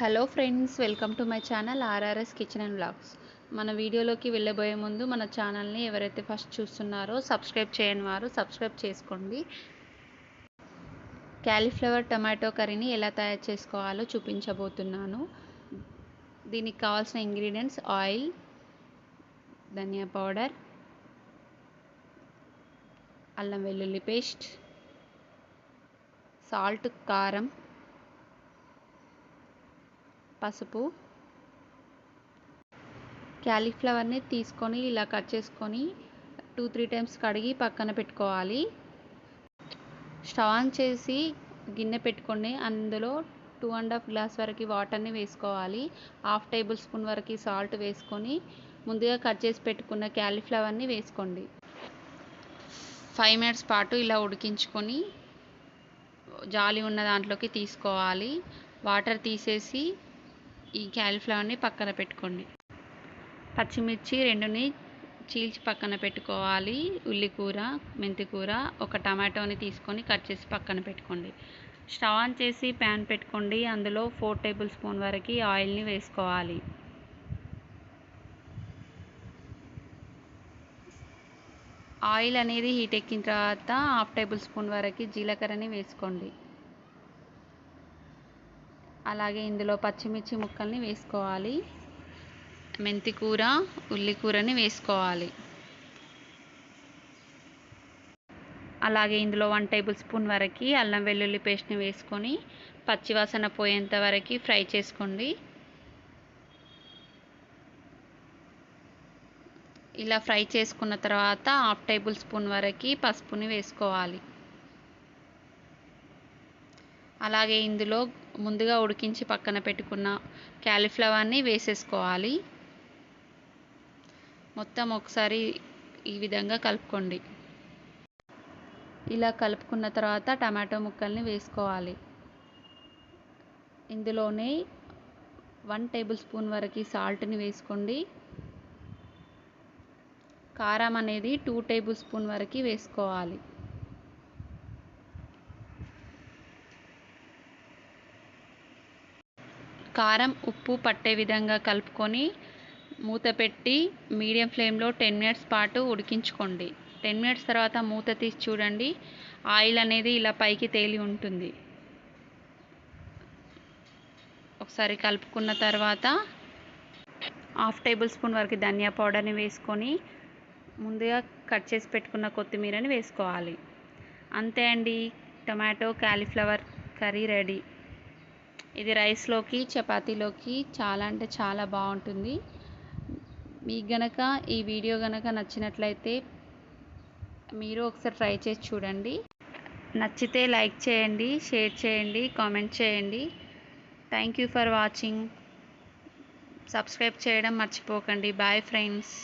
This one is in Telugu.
Hello friends welcome to my channel RRS kitchen and blogs మన వీడియోలోకి వెళ్ళబోయే ముందు మన ఛానల్ని ఎవరైతే ఫస్ట్ చూస్తున్నారో సబ్స్క్రైబ్ చేయని వారు సబ్స్క్రైబ్ చేసుకోండి. క్యాలీఫ్లవర్ టమాటో కర్రీని ఎలా తయారు చేసుకోవాలో చూపించబోతున్నాను. దీనికి కావాల్సిన ఇంగ్రీడియంట్స్ ఆయిల్ ధనియా పౌడర్ అల్లం వెల్లుల్లి పేస్ట్ సాల్ట్ కారం పసుపు క్యాలీఫ్లవర్ని తీసుకొని ఇలా కట్ చేసుకొని టూ త్రీ టైమ్స్ కడిగి పక్కన పెట్టుకోవాలి. స్టవ్ ఆన్ చేసి గిన్నె పెట్టుకొని అందులో టూ అండ్ హాఫ్ గ్లాస్ వరకు వాటర్ని వేసుకోవాలి. హాఫ్ టేబుల్ స్పూన్ వరకు సాల్ట్ వేసుకొని ముందుగా కట్ చేసి పెట్టుకున్న క్యాలీఫ్లవర్ని వేసుకోండి. ఫైవ్ మినిట్స్ పాటు ఇలా ఉడికించుకొని జాలి ఉన్న దాంట్లోకి తీసుకోవాలి. వాటర్ తీసేసి ఈ క్యాలీఫ్లవర్ని పక్కన పెట్టుకోండి. పచ్చిమిర్చి రెండుని చీల్చి పక్కన పెట్టుకోవాలి. ఉల్లికూర మెంతికూర ఒక టమాటోని తీసుకొని కట్ చేసి పక్కన పెట్టుకోండి. స్టవ్ ఆన్ చేసి ప్యాన్ పెట్టుకోండి. అందులో ఫోర్ టేబుల్ స్పూన్ వరకు ఆయిల్ని వేసుకోవాలి. ఆయిల్ అనేది హీట్ ఎక్కిన తర్వాత హాఫ్ టేబుల్ స్పూన్ వరకు జీలకర్రని వేసుకోండి. అలాగే ఇందులో పచ్చిమిర్చి ముక్కల్ని వేసుకోవాలి. మెంతి కూర ఉల్లి కూరని వేసుకోవాలి. అలాగే ఇందులో వన్ టేబుల్ స్పూన్ వరకు అల్లం వెల్లుల్లి పేస్ట్ని వేసుకొని పచ్చివాసన పోయేంత వరకు ఫ్రై చేసుకోండి. ఇలా ఫ్రై చేసుకున్న తర్వాత హాఫ్ టేబుల్ స్పూన్ వరకు పసుపుని వేసుకోవాలి. అలాగే ఇందులో ముందుగా ఉడికించి పక్కన పెట్టుకున్న క్యాలీఫ్లవర్ని వేసేసుకోవాలి. మొత్తం ఒకసారి ఈ విధంగా కలుపుకోండి. ఇలా కలుపుకున్న తర్వాత టమాటో ముక్కల్ని వేసుకోవాలి. ఇందులోనే వన్ టేబుల్ స్పూన్ వరకు సాల్ట్ని వేసుకోండి. కారం అనేది టూ టేబుల్ స్పూన్ వరకు వేసుకోవాలి. కారం ఉప్పు పట్టే విధంగా కలుపుకొని మూత పెట్టి మీడియం ఫ్లేమ్లో టెన్ మినిట్స్ పాటు ఉడికించుకోండి. టెన్ మినిట్స్ తర్వాత మూత తీసి చూడండి. ఆయిల్ అనేది ఇలా పైకి తేలి ఉంటుంది. ఒకసారి కలుపుకున్న తర్వాత హాఫ్ టేబుల్ స్పూన్ వరకు ధనియా పౌడర్ని వేసుకొని ముందుగా కట్ చేసి పెట్టుకున్న కొత్తిమీరని వేసుకోవాలి. అంతే అండి. Tomato cauliflower curry ready. ఇది రైస్లోకి చపాతీలోకి చాలా అంటే చాలా బాగుంటుంది. మీకు గనక ఈ వీడియో గనక నచ్చినట్లయితే మీరు ఒకసారి ట్రై చేసి చూడండి. నచ్చితే లైక్ చేయండి షేర్ చేయండి కామెంట్ చేయండి. Thank you for watching. Subscribe చేయడం మర్చిపోకండి. Bye friends.